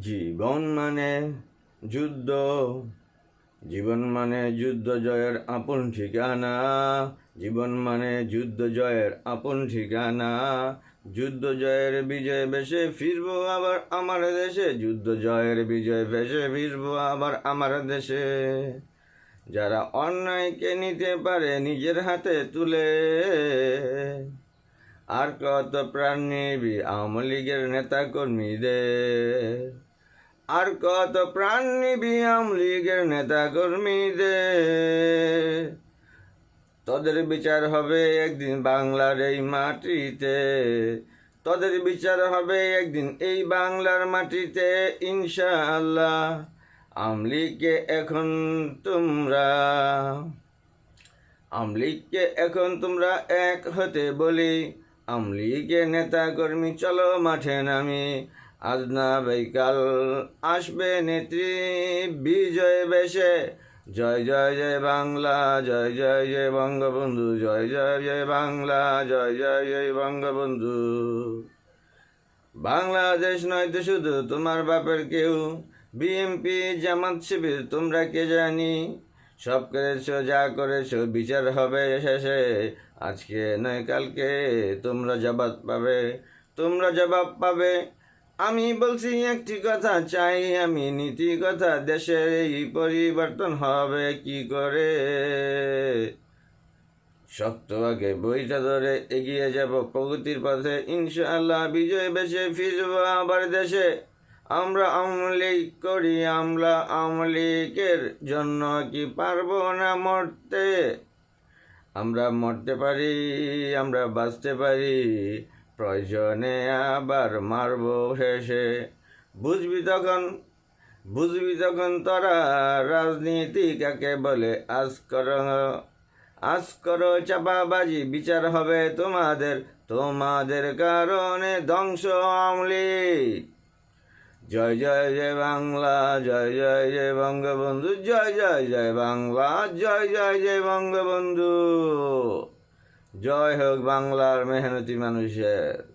জীবন মানে যুদ্ধ, জীবন মানে যুদ্ধ জয়ের আপন ঠিকানা, জীবন মানে যুদ্ধ জয়ের আপন ঠিকানা। যুদ্ধ জয়ের বিজয় বেশে ফিরবো আবার আমার দেশে, যুদ্ধ জয়ের বিজয় বেশে ফিরবো আবার আমার দেশে। যারা অন্যায়কে নিতে পারে নিজের হাতে তুলে আর কত প্রাণ নিবি আওয়ামী লীগের নেতা কর্মীদের আর কত প্রাণ নিবি আওয়ামী লীগের নেতা কর্মীদের তোদের বিচার হবে একদিন বাংলার এই মাটিতে। তোদের বিচার হবে একদিন এই বাংলার মাটিতে, ইনশাআল্লাহ। আমলিকে এখন তোমরা আমলিগকে এখন তোমরা এক হতে বলি। আমলিগের নেতা কর্মী, চলো মাঠে নামি। আজ না বৈকাল আসবে নেত্রী বিজয় বেশে। জয় জয় জয় বাংলা, জয় জয় জয় বঙ্গবন্ধু, জয় জয় জয় বাংলা, জয় জয় জয় বঙ্গবন্ধু। বাংলাদেশ নয় তো শুধু তোমার বাপের কেউ, বিএমপি জামাত শিবির, তোমরা কে জানি? সব করেছ, যা করেছ, বিচার হবে শেষে। আজকে নয়, কালকে তোমরা জবাব পাবে। তোমরা জবাব পাবে। আমি বলছি একটি কথা, চাই আমি নীতি কথা দেশের এই পরিবর্তন হবে কি করে? শক্ত আগে বইটা ধরে এগিয়ে যাব। প্রগতির পথে ইনশাআল্লাহ বিজয় বেশে ফিরবো আবার দেশে। আমরা আমলিগ করি, আমরা আমলিকের জন্য কি পারব না মরতে? আমরা মরতে পারি, আমরা বাঁচতে পারি, প্রয়োজনে আবার মারবো শেষে। বুঝবি তখন বুঝবি তখন তোরা রাজনীতি কাকে বলে? আজ কর, আজ করো চাপাবাজি, বিচার হবে তোমাদের তোমাদের কারণে ধ্বংস আমলি জয় জয় জয় বাংলা, জয় জয় জয় বঙ্গবন্ধু, জয় জয় জয় বাংলা, জয় জয় জয় বঙ্গবন্ধু। জয় হোক বাংলার মেহনতি মানুষের।